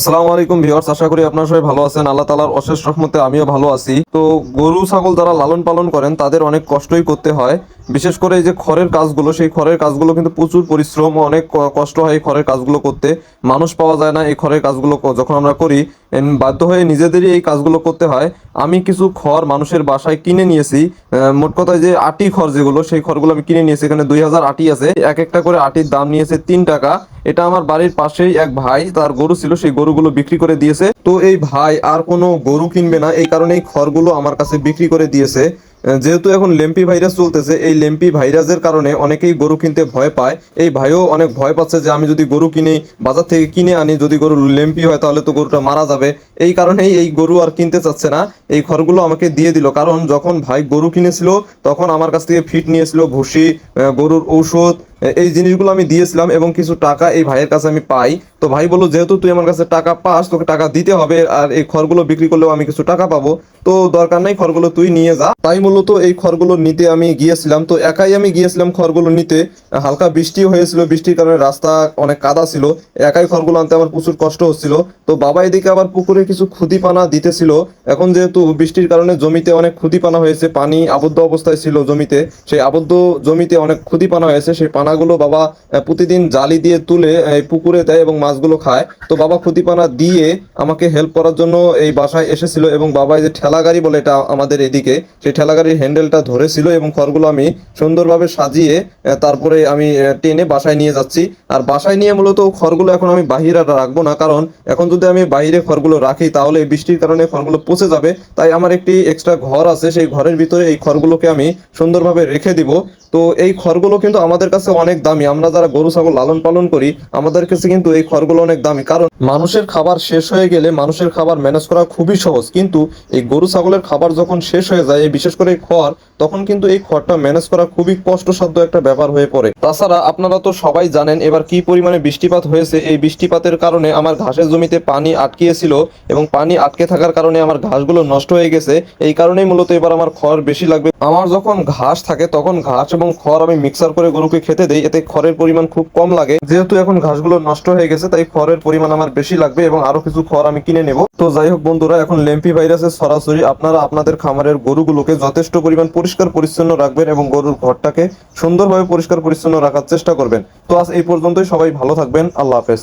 আসসালামু আলাইকুম ভিউয়ার্স, আশা করি আপনারা সবাই ভালো আছেন। আল্লাহ তালার অশেষ রহমতে আমিও ভালো আছি। তো গরু, ছাগল যারা লালন পালন করেন, তাদের অনেক কষ্টই করতে হয়। বিশেষ করে এই যে খড়ের কাজগুলো, সেই খড়ের কাজগুলো কিন্তু প্রচুর পরিশ্রম অনেক কষ্ট হয় এই খড়ের কাজগুলো করতে। মানুষ পাওয়া যায় না এই খড়ের কাজগুলো যখন আমরা করি বাধ্য হয়ে নিজেদেরই এই কাজগুলো করতে হয়। আমি কিছু খড় মানুষের বাসায় কিনে নিয়েছি। মোট কথা যে আটি খড় যেগুলো, সেই খড়গুলো আমি কিনে নিয়েছি। এখানে দুই হাজার আটি আছে। এক একটা করে আটির দাম নিয়েছে তিন টাকা। এটা আমার বাড়ির পাশেই এক ভাই, তার গরু ছিল, সেই গরুগুলো বিক্রি করে দিয়েছে। তো এই ভাই আর কোনো গরু কিনবে না। এই কারণে এই খড়গুলো আমার কাছে বিক্রি করে দিয়েছে। যেহেতু এখন লেম্পি ভাইরাস চলতেছে, এই লেম্পি ভাইরাসের কারণে অনেকেই গরু কিনতে ভয় পায়। এই ভাইও অনেক ভয় পাচ্ছে যে আমি যদি গরু কিনি, বাজার থেকে কিনে আনি, যদি গরু লেম্পি হয় তাহলে তো গরুটা মারা যাবে। এই কারণেই এই গরু আর কিনতে চাচ্ছে না। এই খড়গুলো আমাকে দিয়ে দিল। কারণ যখন ভাই গরু কিনেছিল, তখন আমার কাছ থেকে ফিট নিয়েছিল ভুসি গরুর ঔষধ এই জিনিসগুলো আমি দিয়েছিলাম এবং কিছু টাকা এই ভাইয়ের কাছে আমি পাই। তো ভাই বলল, যেহেতু তুই আমার কাছে টাকা পাস, তোকে টাকা দিতে হবে আর এই খড়গুলো বিক্রি করলেও আমি কিছু টাকা পাবো, তো দরকার নাই খড়গুলো তুই নিয়ে যা। তাই মূলত এই খড়গুলো নিতে আমি গিয়েছিলাম। তো একাই আমি গিয়েছিলাম খড়গুলো নিতে। হালকা বৃষ্টি হয়েছিল, বৃষ্টির কারণে রাস্তা অনেক কাদা ছিল। একাই খড়গুলো আনতে আমার প্রচুর কষ্ট হচ্ছিল। তো বাবা এদিকে আবার পুকুরে কিছু খুদিপানা দিতেছিল। এখন যেহেতু বৃষ্টির কারণে জমিতে অনেক খুদিপানা হয়েছে, পানি আবদ্ধ অবস্থায় ছিল জমিতে, সেই আবদ্ধ জমিতে অনেক খুদিপানা হয়েছে, সেই পানাগুলো বাবা প্রতিদিন জালি দিয়ে তুলে এই পুকুরে দেয় এবং মাছগুলো খায়। তো বাবা খুদিপানা দিয়ে আমাকে হেল্প করার জন্য এই বাসায় এসেছিল এবং বাবা এই যে ঠেলা গাড়ি বলে এটা আমাদের এদিকে, সেই ঠেলা গাড়ির হ্যান্ডেলটা ধরেছিল এবং খড়গুলো আমি সুন্দরভাবে সাজিয়ে তারপরে আমি টেনে বাসায় নিয়ে যাচ্ছি। আর বাসায় নিয়ে মূলত খড়গুলো এখন আমি বাহিরে রাখব না, কারণ এখন যদি আমি বাইরে খড়গুলো রাখি তাহলে বৃষ্টির কারণে খড়গুলো পচে যাবে। তাই আমার একটি এক্সট্রা ঘর আছে, সেই ঘরের ভিতরে এই খড়গুলোকে আমি সুন্দরভাবে রেখে দিব। তো এই খড়গুলো কিন্তু আমাদের কাছে অনেক দামি। আমরা যারা গরু, ছাগল লালন পালন করি, আমাদের কাছে কিন্তু এই খড়গুলো অনেক দামি। কারণ মানুষের খাবার শেষ হয়ে গেলে মানুষের খাবার ম্যানেজ করা খুবই সহজ। কিন্তু এই গরু, ছাগলের খাবার যখন শেষ হয়ে যায় বিশেষ করে খড়, তখন কিন্তু এই খড়টা ম্যানেজ করা খুবই কষ্টসাধ্য একটা ব্যাপার হয়ে পড়ে। তাছাড়া আপনারা তো সবাই জানেন, এবার কি পরিমাণে বৃষ্টিপাত হয়েছে। এই বৃষ্টিপাতের কারণে আমার ঘাসের জমিতে পানি আটকিয়েছিল এবং পানি আটকে থাকার কারণে আমার ঘাসগুলো নষ্ট হয়ে গেছে। এই কারণেই মূলত এবার আমার খড় বেশি লাগবে। আমার যখন ঘাস থাকে, তখন ঘাস এবং খড় আমি মিক্সার করে গরুকে খেতে দেই। এতে খড়ের পরিমাণ খুব কম লাগে। যেহেতু এখন ঘাসগুলো নষ্ট হয়ে গেছে, তাই খড়ের পরিমাণ আমার বেশি লাগবে এবং আরও কিছু খড় আমি কিনে নেব। তো যাই হোক বন্ধুরা, এখন লেম্পি ভাইরাসের সরাসরি আপনারা আপনাদের খামারের গরুগুলোকে যথেষ্ট পরিমাণ পরিষ্কার পরিচ্ছন্ন রাখবেন এবং গরুর ঘরটাকে সুন্দরভাবে পরিষ্কার পরিচ্ছন্ন রাখার চেষ্টা করবেন। তো আজ এই পর্যন্তই, সবাই ভালো থাকবেন, আল্লাহ হাফেজ।